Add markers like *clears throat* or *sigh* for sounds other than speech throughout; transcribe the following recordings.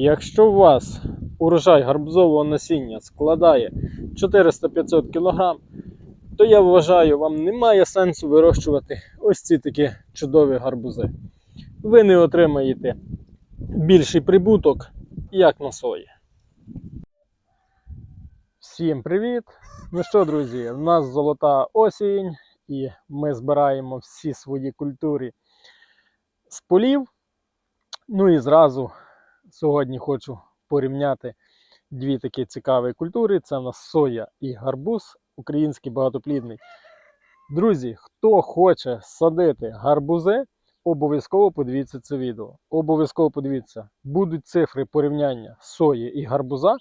Якщо у вас урожай гарбузового насіння складає 400-500 кг, то я вважаю, вам немає сенсу вирощувати ось ці такі чудові гарбузи. Ви не отримаєте більший прибуток, як на сої. Всім привіт! Ну що, друзі, в нас золота осінь, і ми збираємо всі свої культури з полів. Ну і зразу сьогодні хочу порівняти дві такі цікаві культури: це в нас соя і гарбуз, український багатоплідний. Друзі, хто хоче садити гарбузи, обов'язково подивіться це відео. Обов'язково подивіться, будуть цифри порівняння сої і гарбуза,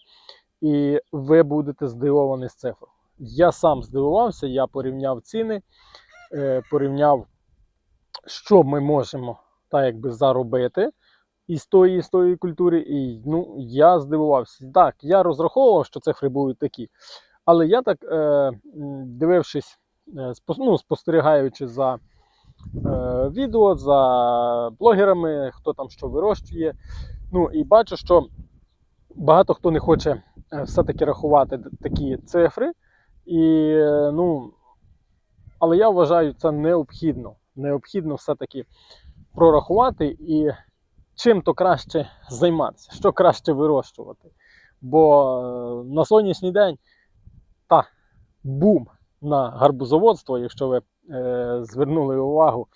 і ви будете здивовані з цифр. Я сам здивувався, я порівняв ціни, е, порівняв, що ми можемо так якби заробити із тої, з тої культури. І ну, я здивувався. Так, я розраховував, що цифри будуть такі. Але я так, е, дивившись, е, ну, спостерігаючи за е, відео, за блогерами, хто там що вирощує, ну і бачу, що багато хто не хоче е, все-таки рахувати такі цифри. І, е, ну, але я вважаю, це необхідно. Необхідно все-таки прорахувати і чим то краще займатися, що краще вирощувати. Бо е, на сонячний день та бум на гарбузоводство, якщо ви е, звернули увагу,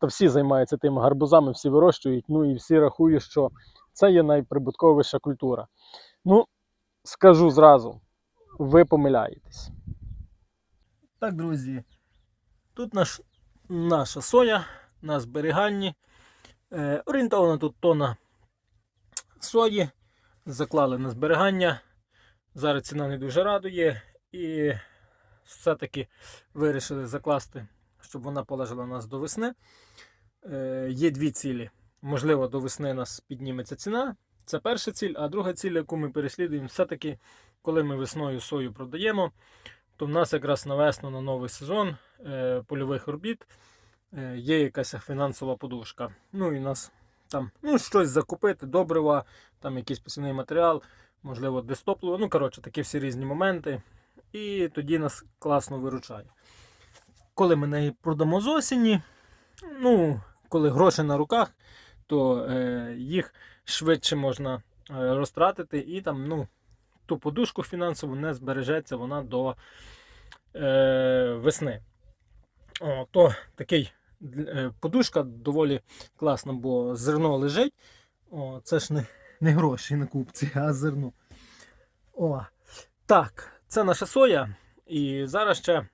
то всі займаються тими гарбузами, всі вирощують, ну і всі рахують, що це є найприбутковіша культура. Ну, скажу зразу, ви помиляєтесь. Так, друзі, тут наш, наша соя на зберіганні. Е, орієнтовно тут тона сої. Заклали на зберігання. Зараз ціна не дуже радує. І все-таки вирішили закласти, щоб вона полежала у нас до весни. Е, є дві цілі. Можливо, до весни нас підніметься ціна. Це перша ціль, а друга ціль, яку ми переслідуємо, все-таки, коли ми весною сою продаємо, то в нас якраз на весну на новий сезон е, польових робіт е, є якась фінансова подушка. Ну і нас там ну, щось закупити, добрива, там якийсь посівний матеріал, можливо, дистопливо. Ну, коротше, такі всі різні моменти. І тоді нас класно виручає. Коли ми неї продамо з осені, ну, коли гроші на руках, то е, їх швидше можна е, розтратити і там, ну, ту подушку фінансову не збережеться вона до е, весни. О, то такий е, подушка доволі класна, бо зерно лежить. О, це ж не, не гроші на купці, а зерно. О, так, це наша соя. І зараз ще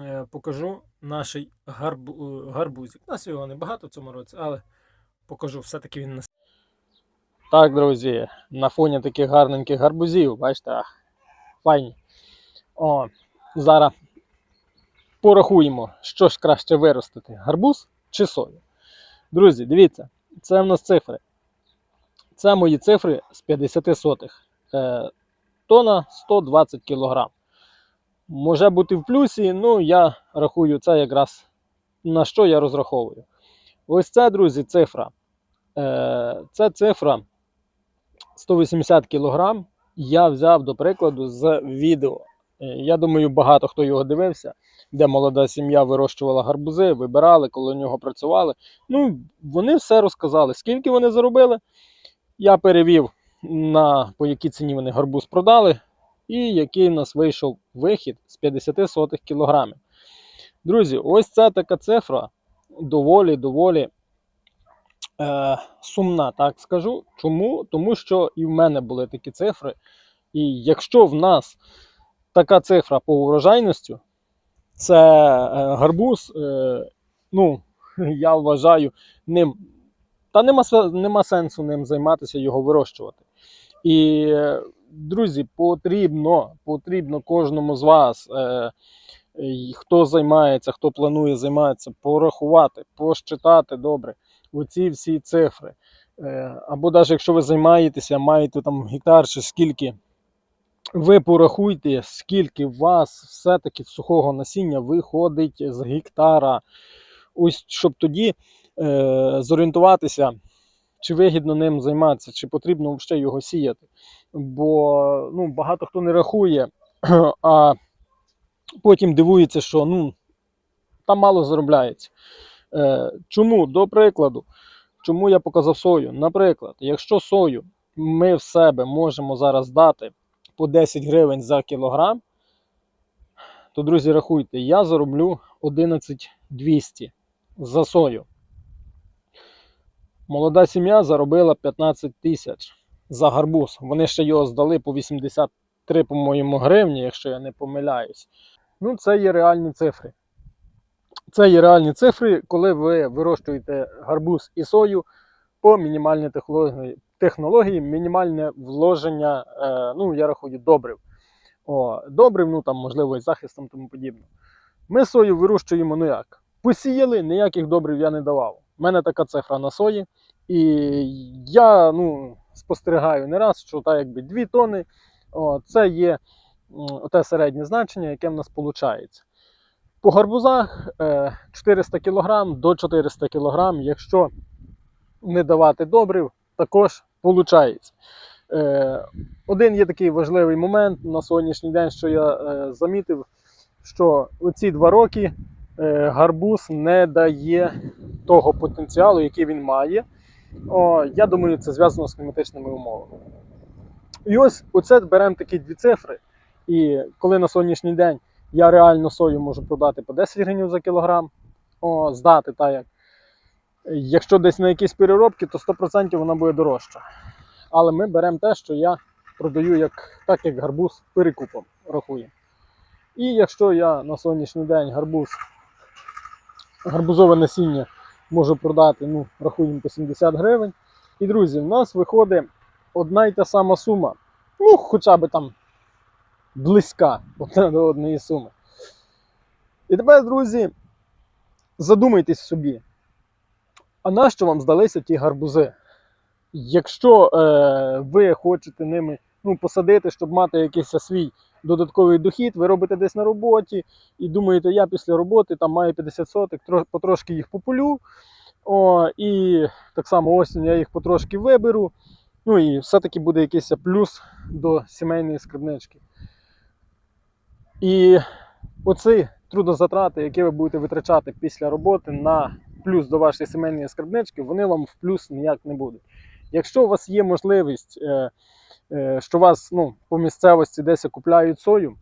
е, покажу наш гарбу, е, гарбузик. У нас його небагато в цьому році, але покажу, все-таки він на Так, друзі, на фоні таких гарненьких гарбузів, бачите, файні. О, зараз порахуємо, що ж краще виростити: гарбуз чи сою. Друзі, дивіться, це в нас цифри. Це мої цифри з 50 сотих. Е, тона 120 кг. Може бути в плюсі, ну я рахую це якраз на що я розраховую. Ось це, друзі, цифра. Е, це цифра 180 кг. Я взяв до прикладу з відео. Е, Я думаю, багато хто його дивився, де молода сім'я вирощувала гарбузи, вибирали, коли нього працювали. Ну, вони все розказали, скільки вони заробили. Я перевів на по якій ціні вони гарбуз продали, і який у нас вийшов вихід з 50 сотих кілограмів. Друзі, ось ця така цифра доволі доволі е, сумна, так скажу. Чому? Тому що і в мене були такі цифри. І якщо в нас така цифра по урожайності, це е, гарбуз, е, ну, *laughs* я вважаю, ним. Та нема, нема сенсу ним займатися, його вирощувати. І, е, друзі, потрібно, потрібно кожному з вас, хто займається, хто планує займатися, порахувати, посчитати добре оці всі цифри. Або навіть якщо ви займаєтеся, маєте там гектар чи скільки, ви порахуйте, скільки вас все-таки сухого насіння виходить з гектара. Ось щоб тоді е, зорієнтуватися, чи вигідно ним займатися, чи потрібно взагалі його сіяти. Бо ну, багато хто не рахує, *clears throat* а потім дивується, що ну, там мало заробляється. Е, чому? До прикладу, чому я показав сою? Наприклад, якщо сою ми в себе можемо зараз дати по 10 гривень за кілограм, то, друзі, рахуйте, я зароблю 11200 за сою. Молода сім'я заробила 15 тисяч за гарбуз. Вони ще його здали по 83, по-моєму, гривні, якщо я не помиляюсь. Ну, це є реальні цифри. Це є реальні цифри, коли ви вирощуєте гарбуз і сою по мінімальній технології, технології мінімальне вложення, е, ну, я рахую, добрив. О, добрив, ну там, можливо, і захистом тому подібне. Ми сою вирощуємо ну як? Посіяли, ніяких добрив я не давав. У мене така цифра на сої. І я ну, спостерігаю не раз, що так якби 2 тони о, це є м, те середнє значення, яке в нас виходить. По гарбузах е, 400 кг до 400 кг, якщо не давати добрив, також виходить. Е, один є такий важливий момент на сьогоднішній день, що я е, замітив, що оці два роки е, гарбуз не дає того потенціалу, який він має. О, я думаю, це зв'язано з кліматичними умовами. І ось оце беремо такі дві цифри. І коли на сьогоднішній день я реально сою можу продати по 10 гривень за кілограм, о, здати так як. Якщо десь на якісь переробки, то 100% вона буде дорожча. Але ми беремо те, що я продаю як, так, як гарбуз перекупом рахуємо. І якщо я на сьогоднішній день гарбуз, гарбузове насіння можу продати, ну, рахуємо по 70 гривень. І, друзі, в нас виходить одна й та сама сума. Ну, хоча б там близька одна до однієї суми. І тепер, друзі, задумайтесь собі, а нащо вам здалися ті гарбузи? Якщо е, ви хочете ними ну, посадити, щоб мати якийсь свій додатковий дохід, ви робите десь на роботі і думаєте, я після роботи там маю 50 соток, тро- потрошки їх популю. О, і так само осінь я їх потрошки виберу. Ну і все-таки буде якийсь плюс до сімейної скарбнички. І оці трудозатрати, які ви будете витрачати після роботи на плюс до вашої сімейної скарбнички, вони вам в плюс ніяк не будуть. Якщо у вас є можливість, е, е, що вас ну, по місцевості десь купляють сою,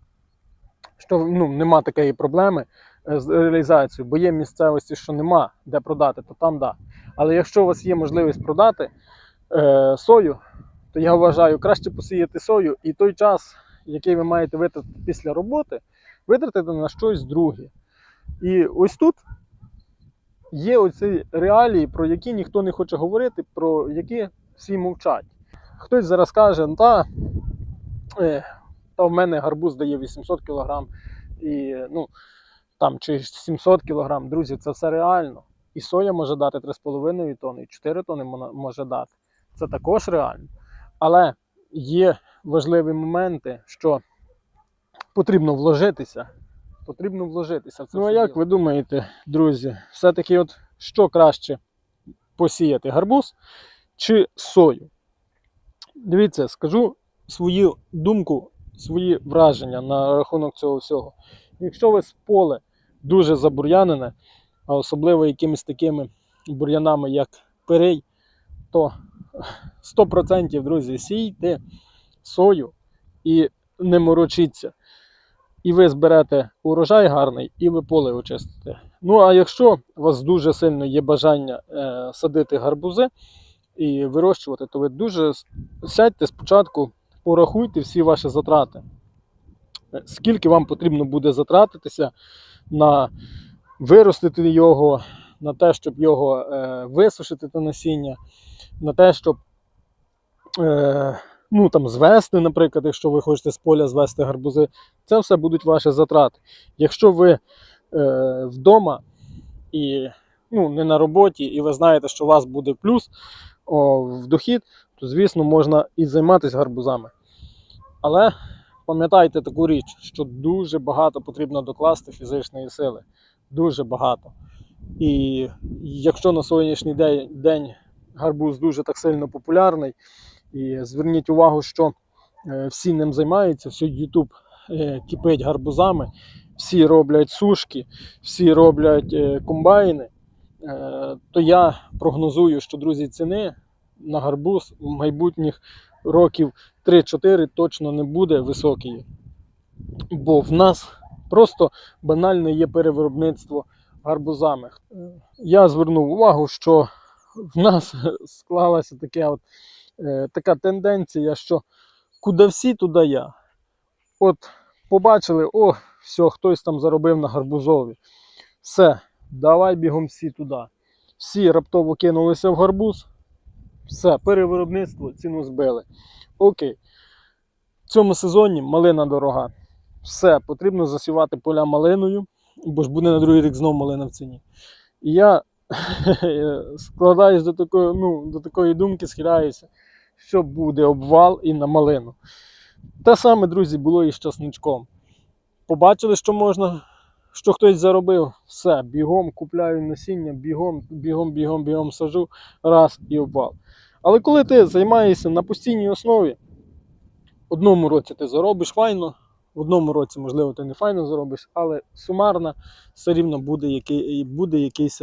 що ну, нема такої проблеми е, з реалізацією, бо є місцевості, що нема де продати, то там да. Але якщо у вас є можливість продати е, сою, то я вважаю, краще посіяти сою і той час, який ви маєте витратити після роботи, витратити на щось друге. І ось тут є оці реалії, про які ніхто не хоче говорити, про які всі мовчать. Хтось зараз каже, ну та, е, та в мене гарбуз дає 800 кг, і, ну, там, чи 700 кг. Друзі, це все реально. І соя може дати 3,5 тонни, і 4 тонни може дати. Це також реально. Але є важливі моменти, що потрібно вложитися. Потрібно вложитися. в це Ну, а як діло. ви думаєте, друзі, все-таки от що краще посіяти гарбуз чи сою? Дивіться, скажу свою думку, свої враження на рахунок цього всього. Якщо у вас поле дуже забур'янене, а особливо якимись такими бур'янами, як перей, то 100% друзі, сійте сою і не морочіться. І ви зберете урожай гарний, і ви поле очистите. Ну а якщо у вас дуже сильно є бажання е, садити гарбузи і вирощувати, то ви дуже сядьте спочатку, порахуйте всі ваші затрати. Е, Скільки вам потрібно буде затратитися на виростити його, на те, щоб його е, висушити те насіння, на те, щоб е, ну, там, звести, наприклад, якщо ви хочете з поля звести гарбузи, це все будуть ваші затрати. Якщо ви е, вдома і ну, не на роботі, і ви знаєте, що у вас буде плюс о, в дохід, то звісно можна і займатися гарбузами. Але пам'ятайте таку річ, що дуже багато потрібно докласти фізичної сили. Дуже багато. І якщо на сьогоднішній день, гарбуз дуже так сильно популярний. І зверніть увагу, що е, всі ним займаються, все YouTube е, кипить гарбузами, всі роблять сушки, всі роблять е, комбайни. То я прогнозую, що друзі, ціни на гарбуз в майбутніх років 3-4 точно не буде високої. Бо в нас просто банально є перевиробництво гарбузами. Я звернув увагу, що в нас *laughs* склалася таке от, е, така тенденція, що куди всі, туди я. От побачили, о, все, хтось там заробив на гарбузові. Все, давай бігом всі туди. Всі раптово кинулися в гарбуз. Все, перевиробництво, ціну збили. Окей. В цьому сезоні малина дорога. Все, потрібно засівати поля малиною, бо ж буде на другий рік знов малина в ціні. І я *laughs* складаюсь до такої, ну, до такої думки, схиляюся, що буде обвал і на малину. Те саме, друзі, було і з часничком. Побачили, що можна, що хтось заробив, все, бігом купляю насіння, бігом, бігом, бігом, бігом сажу, раз і обвал. Але коли ти займаєшся на постійній основі, в одному році ти заробиш файно, в одному році, можливо, ти не файно заробиш, але сумарно все рівно буде, який, буде якийсь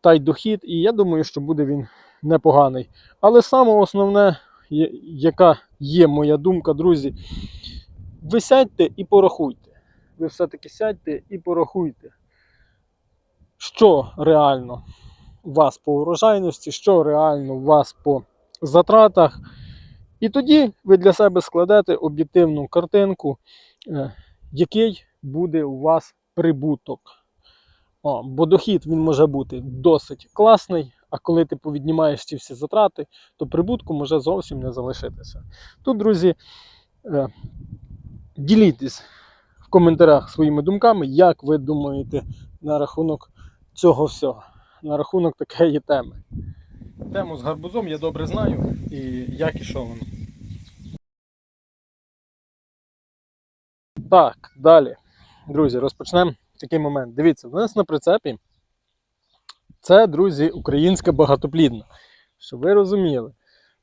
та й дохід, і я думаю, що буде він непоганий. Але саме основне, яка є моя думка, друзі, ви сядьте і порахуйте. Ви все-таки сядьте і порахуйте, що реально у вас по урожайності, що реально у вас по затратах. І тоді ви для себе складете об'єктивну картинку, е, який буде у вас прибуток. О, бо дохід він може бути досить класний, а коли ти повіднімаєш ці всі затрати, то прибутку може зовсім не залишитися. Тут, друзі, е, ділітесь в коментарях своїми думками, як ви думаєте на рахунок цього всього, на рахунок такої теми. Тему з гарбузом я добре знаю і як і що воно. Так, далі. Друзі, розпочнемо такий момент. Дивіться, в нас на прицепі це, друзі, українська багатоплідна. Щоб ви розуміли.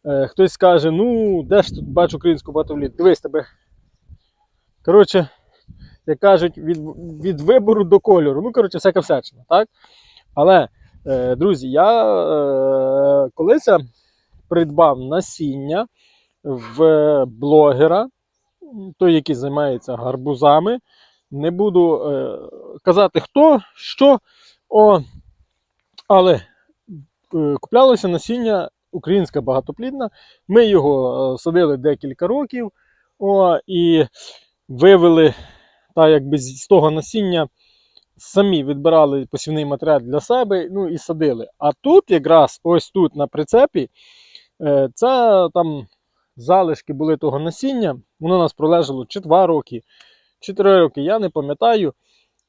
Е, хтось скаже, ну, де ж тут бачу українську багатоплідну? Дивись тебе. Коротше, як кажуть, від, від вибору до кольору. Ну, коротше, всяка всячина, так? Але, е, друзі, я е, колись придбав насіння в блогера, той, який займається гарбузами. Не буду е, казати хто, що, о, але е, куплялося насіння українська багатоплідна. Ми його е, садили декілька років о, і вивели та, якби, з того насіння, самі відбирали посівний матеріал для себе ну, і садили. А тут, якраз ось тут на прицепі, це там залишки були того насіння. Воно у нас пролежало чи 2 роки, чи 3 роки, я не пам'ятаю.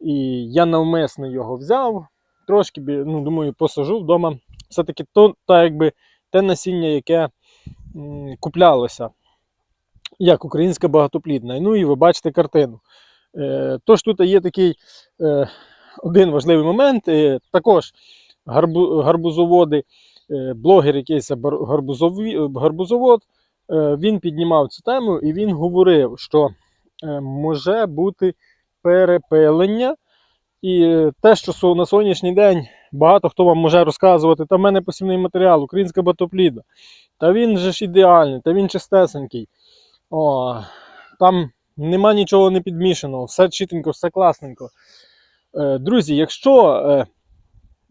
І я навмисно його взяв. Трошки, ну, думаю, посажу вдома. Все-таки то, та, якби, те насіння, яке м, куплялося, як українська багатоплідна. Ну і ви бачите картину. Е, тож тут є такий е, один важливий момент. Е, також гарбу, гарбузоводи, е, блогер якийсь гарбузові, гарбузовод, е, він піднімав цю тему і він говорив, що може бути перепилення. І е, те, що на сьогоднішній день багато хто вам може розказувати, та в мене посівний матеріал, українська батопліда. Та він же ж ідеальний, та він чистесенький. О, там нема нічого не підмішаного, все чітенько, все класненько. Е, друзі, якщо, е,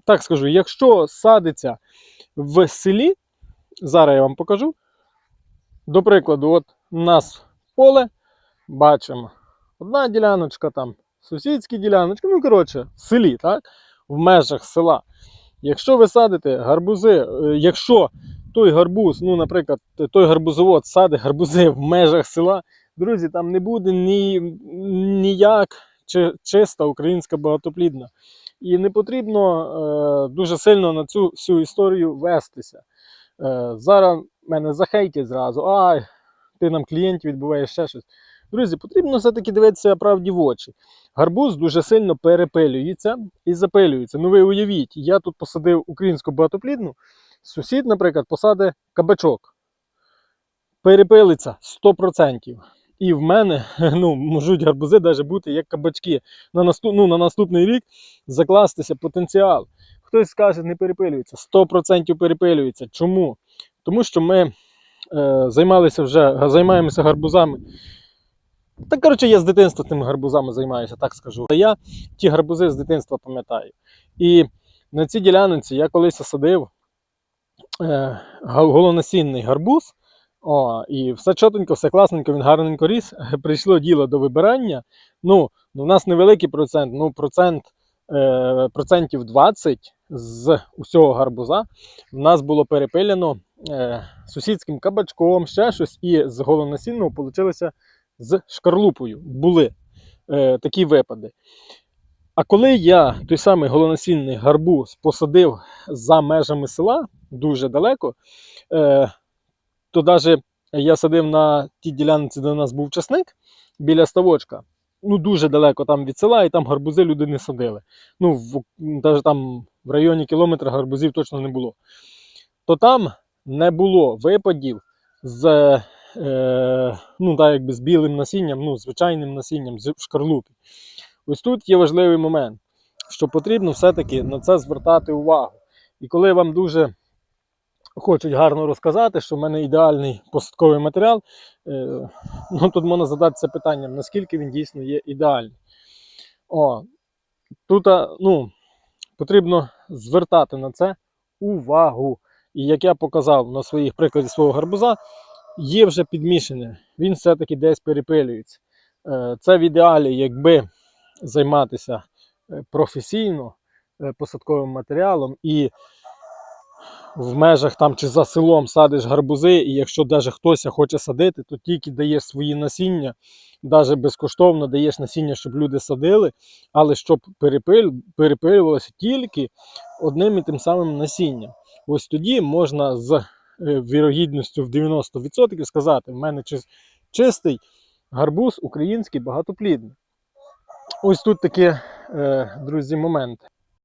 так скажу, якщо садиться в селі, зараз я вам покажу. До прикладу, от у нас поле, бачимо, одна діляночка там, сусідські діляночки, ну, коротше, в селі, так? В межах села. Якщо ви садите гарбузи, е, якщо той гарбуз, ну, наприклад, той гарбузовод садить гарбузи в межах села, друзі, там не буде ні, ніяк чи, чиста українська багатоплідна. І не потрібно е, дуже сильно на цю всю історію вестися. Е, зараз мене захейтять зразу, ай, ти нам клієнтів відбуваєш ще щось. Друзі, потрібно все-таки дивитися правді в очі. Гарбуз дуже сильно перепилюється і запилюється. Ну ви уявіть, я тут посадив українську багатоплідну, Сусід, наприклад, посаде кабачок. Перепилиться 100%. І в мене *laughs* ну, можуть гарбузи навіть бути як кабачки. На, наступ, ну, на наступний рік закластися потенціал. Хтось скаже, не перепилюється. 100% перепилюється. Чому? Тому що ми е, займалися вже, займаємося гарбузами. Та коротше, я з дитинства тими гарбузами займаюся, так скажу. Я ті гарбузи з дитинства пам'ятаю. І на цій ділянці я колись садив е, голонасінний гарбуз. О, і все чотенько, все класненько, він гарненько ріс. *laughs* Прийшло діло до вибирання. Ну, ну, у нас невеликий процент, ну, процент, е, процентів 20 з усього гарбуза в нас було перепилено е, сусідським кабачком, ще щось, і з голонасінного вийшло з шкарлупою. Були е, такі випади. А коли я той самий голонасінний гарбуз посадив за межами села дуже далеко, е, то навіть я садив на тій ділянці, де у нас був часник, біля ставочка. Ну, дуже далеко там від села, і там гарбузи люди не садили. Ну, в, навіть там в районі кілометра гарбузів точно не було. То там не було випадів з, е, ну, так, якби з білим насінням, ну, звичайним насінням з шкарлупи. Ось тут є важливий момент, що потрібно все-таки на це звертати увагу. І коли вам дуже хочуть гарно розказати, що в мене ідеальний посадковий матеріал, е, ну тут можна задатися питанням, наскільки він дійсно є ідеальний. О, тут ну, потрібно звертати на це увагу. І як я показав на своїх прикладі свого гарбуза, є вже підмішане, він все-таки десь перепилюється. Е, Це в ідеалі, якби займатися е, професійно е, посадковим матеріалом і в межах там чи за селом садиш гарбузи, і якщо навіть хтось хоче садити, то тільки даєш свої насіння, навіть безкоштовно даєш насіння, щоб люди садили, але щоб перепиль, перепилювалося тільки одним і тим самим насінням. Ось тоді можна з вірогідністю в 90% сказати: в мене чистий гарбуз український багатоплідний. Ось тут такі, е, друзі, моменти.